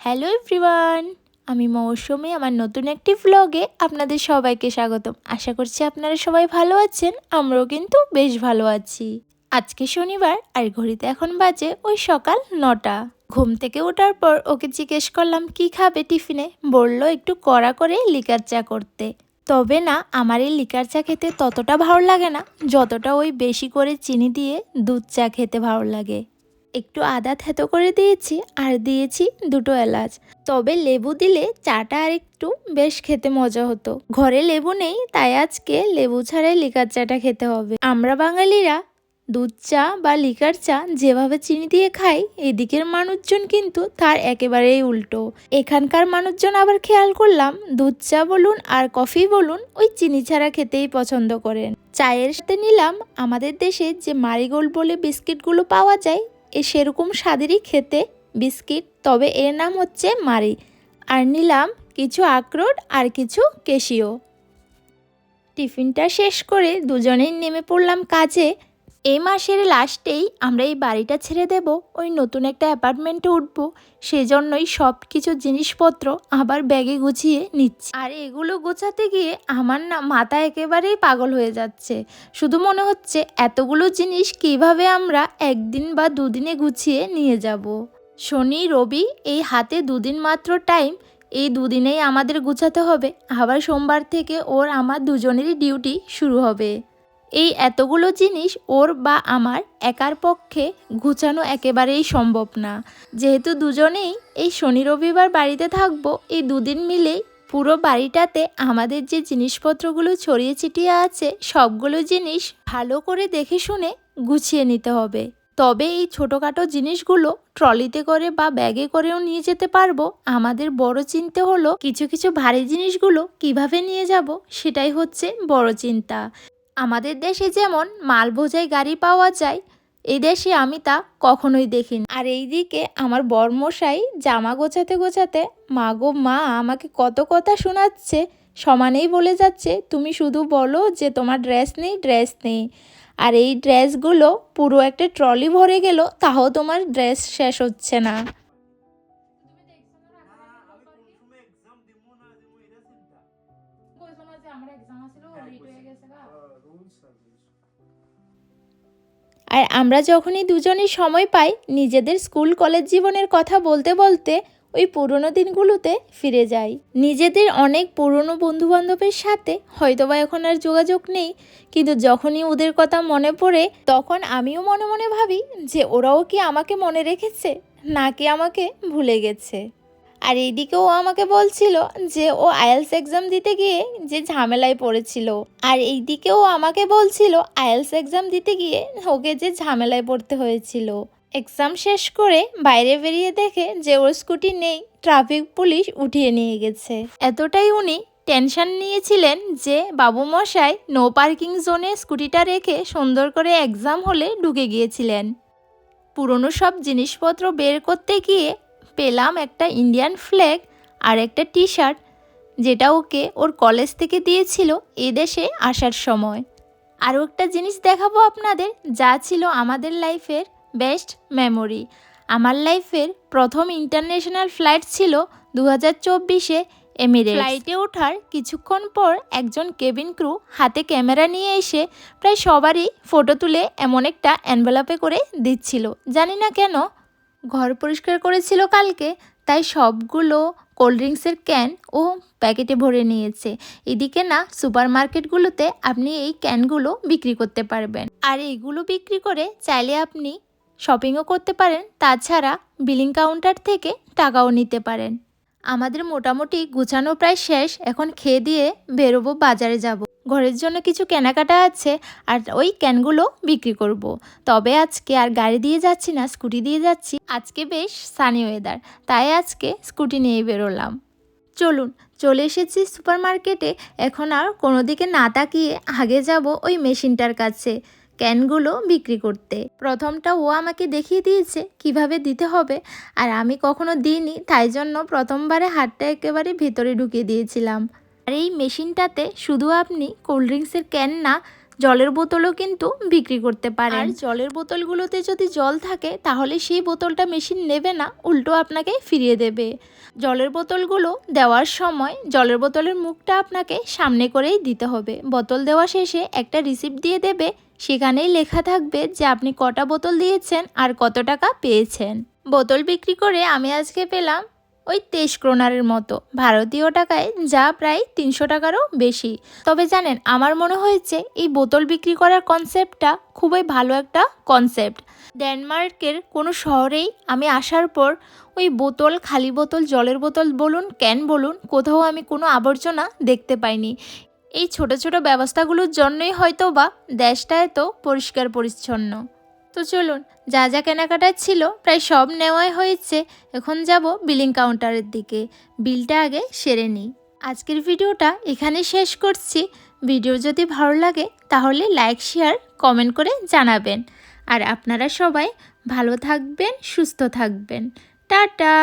Hello everyone আমি মৌসুমি, আমার নতুন একটি ভ্লগে আপনাদের সবাইকে স্বাগতম। আশা করছি আপনারা সবাই ভালো আছেন, আমরাও কিন্তু বেশ ভালো আছি। আজকে শনিবার আর ঘড়িতে এখন বাজে ওই সকাল নটা। ঘুম থেকে ওঠার পর ওকে জিজ্ঞেস করলাম, কি খাবে টিফিনে? বলল, একটু কড়া করে লিকার চা করতে। তবে না, আমার এই লিকার চা খেতে ততটা ভালো লাগে না, যতটা ওই বেশি করে চিনি দিয়ে দুধ চা খেতে ভালো লাগে। একটু আদা থেতো করে দিয়েছি আর দিয়েছি দুটো এলাচ, তবে লেবু দিলে চাটা আর একটু বেশ খেতে মজা হতো। ঘরে লেবু নেই, তাই আজকে লেবু ছাড়াই লিকার চাটা খেতে হবে। আমরা বাঙালিরা দুধ চা বা লিকার চা যেভাবে চিনি দিয়ে খাই এদিকের মানুষজন কিন্তু তার একেবারেই উল্টো। এখানকার মানুষজন আবার খেয়াল করলাম, দুধ চা বলুন আর কফি বলুন ওই চিনি ছাড়া খেতেই পছন্দ করেন। চায়ের সাথে নিলাম, আমাদের দেশে যে মারিগোল্ড বলে বিস্কিটগুলো পাওয়া যায়, এ সেরকম স্বাদেরই খেতে বিস্কিট, তবে এর নাম হচ্ছে মারি। আর নিলাম কিছু আখরোট আর কিছু কেশিও টিফিনটা শেষ করে দুজনেই নেমে পড়লাম কাজে এই মাসের লাস্টেই আমরা এই বাড়িটা ছেড়ে দেব, ওই নতুন একটা অ্যাপার্টমেন্টে উঠব, সেজন্যই সব কিছু জিনিসপত্র আবার ব্যাগে গুছিয়ে নিচ্ছি। আর এগুলো গোছাতে গিয়ে আমার না মাথা একেবারেই পাগল হয়ে যাচ্ছে। শুধু মনে হচ্ছে এতগুলো জিনিস কীভাবে আমরা একদিন বা দুদিনে গুছিয়ে নিয়ে যাব। শনি, রবি এই হাতে দুদিন মাত্র টাইম, এই দুদিনেই আমাদের গুছাতে হবে। আবার সোমবার থেকে ওর আমার দুজনেরই ডিউটি শুরু হবে। এই এতগুলো জিনিস ওর বা আমার একার পক্ষে গুছানো একেবারেই সম্ভব না। যেহেতু দুজনেই এই শনি রবিবার বাড়িতে থাকব, এই দুদিন মিলেই পুরো বাড়িটাতে আমাদের যে জিনিসপত্রগুলো ছড়িয়ে ছিটিয়ে আছে, সবগুলো জিনিস ভালো করে দেখে শুনে গুছিয়ে নিতে হবে। তবে এই ছোটোখাটো জিনিসগুলো ট্রলিতে করে বা ব্যাগে করেও নিয়ে যেতে পারব। আমাদের বড় চিন্তা হলো, কিছু কিছু ভারী জিনিসগুলো কীভাবে নিয়ে যাব, সেটাই হচ্ছে বড় চিন্তা। আমাদের দেশে যেমন মাল বোঝাই গাড়ি পাওয়া যায় এই দেশে আমি তা কখনোই দেখিনি। আর এই দিকে আমার বর্মশাই জামা গোছাতে গোছাতে, মা গো, মা, আমাকে কত কথা শোনাচ্ছে, সমানেই বলে যাচ্ছে, তুমি শুধু বলো যে তোমার ড্রেস নেই ড্রেস নেই। আর এই ড্রেসগুলো পুরো একটা ট্রলি ভরে গেল, তাও তোমার ড্রেস শেষ হচ্ছে না। আর আমরা যখনই দুজনেই সময় পাই নিজেদের স্কুল কলেজ জীবনের কথা বলতে বলতে ওই পুরনো দিনগুলোতে ফিরে যাই। নিজেদের অনেক পুরনো বন্ধুবান্ধবের সাথে হয়তোবা এখন আর যোগাযোগ নেই কিন্তু যখনই ওদের কথা মনে পড়ে তখন আমিও মনে মনে ভাবি যে ওরাও কি আমাকে মনে রেখেছে নাকি আমাকে ভুলে গেছে। আর এইদিকে ও আমাকে বলছিল যে ও আয়েলস এক্সাম দিতে গিয়ে যে ঝামেলায় পড়েছিল। আর এইদিকে ও আমাকে বলছিল আয়েলস এক্সাম দিতে গিয়ে ওকে যে ঝামেলায় পড়তে হয়েছিল। এক্সাম শেষ করে বাইরে বেরিয়ে দেখে যে ওর স্কুটি নেই, ট্রাফিক পুলিশ উঠিয়ে নিয়ে গেছে। এতটাই উনি টেনশন নিয়েছিলেন যে বাবু মশাই নো পার্কিং জোনে স্কুটিটা রেখে সুন্দর করে এক্সাম হলে ঢুকে গিয়েছিলেন। পুরনো সব জিনিসপত্র বের করতে গিয়ে পেলাম একটা ইন্ডিয়ান ফ্ল্যাগ আর একটা টি শার্ট যেটা ওকে ওর কলেজ থেকে দিয়েছিল এদেশে আসার সময়। আরও একটা জিনিস দেখাবো আপনাদের, যা ছিল আমাদের লাইফের বেস্ট মেমোরি আমার লাইফের প্রথম ইন্টারন্যাশনাল ফ্লাইট ছিল দু হাজার চব্বিশে এমিরেটস ফ্লাইটে ওঠার কিছুক্ষণ পর একজন কেবিন ক্রু হাতে ক্যামেরা নিয়ে এসে প্রায় সবারই ফটো তুলে এমন একটা অ্যানভেলপে করে দিচ্ছিল। জানি না কেন ঘর পরিষ্কার করেছিল কালকে, তাই সবগুলো কোল্ড ড্রিঙ্কসের ক্যান ও প্যাকেটে ভরে নিয়েছে। এদিকে না সুপার মার্কেটগুলোতে আপনি এই ক্যানগুলো বিক্রি করতে পারবেন। আর এইগুলো বিক্রি করে চাইলে আপনি শপিংও করতে পারেন, তাছাড়া বিলিং কাউন্টার থেকে টাকাও নিতে পারেন। আমাদের মোটামুটি গুছানো প্রায় শেষ, এখন খেয়ে দিয়ে বেরোবো, বাজারে যাব। ঘরের জন্য কিছু কেনাকাটা আছে আর ওই ক্যানগুলো বিক্রি করব। তবে আজকে আর গাড়ি দিয়ে যাচ্ছি না, স্কুটি দিয়ে যাচ্ছি। আজকে বেশ সানি ওয়েদার তাই আজকে স্কুটি নিয়ে বেরোলাম। চলুন, চলে এসেছি সুপার মার্কেটে এখন আর কোনো দিকে না তাকিয়ে আগে যাব ওই মেশিনটার কাছে, ক্যানগুলো বিক্রি করতে। প্রথমটা ও আমাকে দেখিয়ে দিয়েছে কীভাবে দিতে হবে, আর আমি কখনো দিইনি, তাই জন্য প্রথমবারে হাতটা একেবারে ভেতরে ঢুকিয়ে দিয়েছিলাম। আর এই মেশিনটাতে শুধু আপনি কোল্ড ড্রিঙ্কসের ক্যান না, জলের বোতলও কিন্তু বিক্রি করতে পারেন। আর জলের বোতলগুলোতে যদি জল থাকে, তাহলে সেই বোতলটা মেশিন নেবে না, উল্টো আপনাকে ফিরিয়ে দেবে। জলের বোতলগুলো দেওয়ার সময় জলের বোতলের মুখটা আপনাকে সামনে করেই দিতে হবে। বোতল দেওয়া শেষে একটা রিসিপ্ট দিয়ে দেবে, সেখানেই লেখা থাকবে যে আপনি কটা বোতল দিয়েছেন আর কত টাকা পেয়েছেন। বোতল বিক্রি করে আমি আজকে পেলাম ওই তেইশ ক্রোনারের মতো। ভারতীয় টাকায় যা প্রায় তিনশো টাকারও বেশি। তবে জানেন, আমার মনে হয়েছে এই বোতল বিক্রি করার কনসেপ্টটা খুবই ভালো একটা কনসেপ্ট। ডেনমার্কের কোনো শহরেই আমি আসার পর ওই বোতল, খালি বোতল, জলের বোতল বলুন, ক্যান বলুন, কোথাও আমি কোনো আবর্জনা দেখতে পাইনি। এই ছোট ছোট ব্যবস্থাগুলোর জন্যই হয়তো বা দেশটা এত পরিষ্কার পরিচ্ছন্ন তো চলুন, যা যা কেনাকাটার ছিল প্রায় সব নেওয়াই হয়েছে। এখন যাব বিলিং কাউন্টারের দিকে। বিলটা আগে সেরে নিই। আজকের ভিডিওটা এখানে শেষ করছি। ভিডিও যদি ভালো লাগে, তাহলে লাইক শেয়ার কমেন্ট করে জানাবেন। আর আপনারা সবাই ভালো থাকবেন, সুস্থ থাকবেন। টাটা!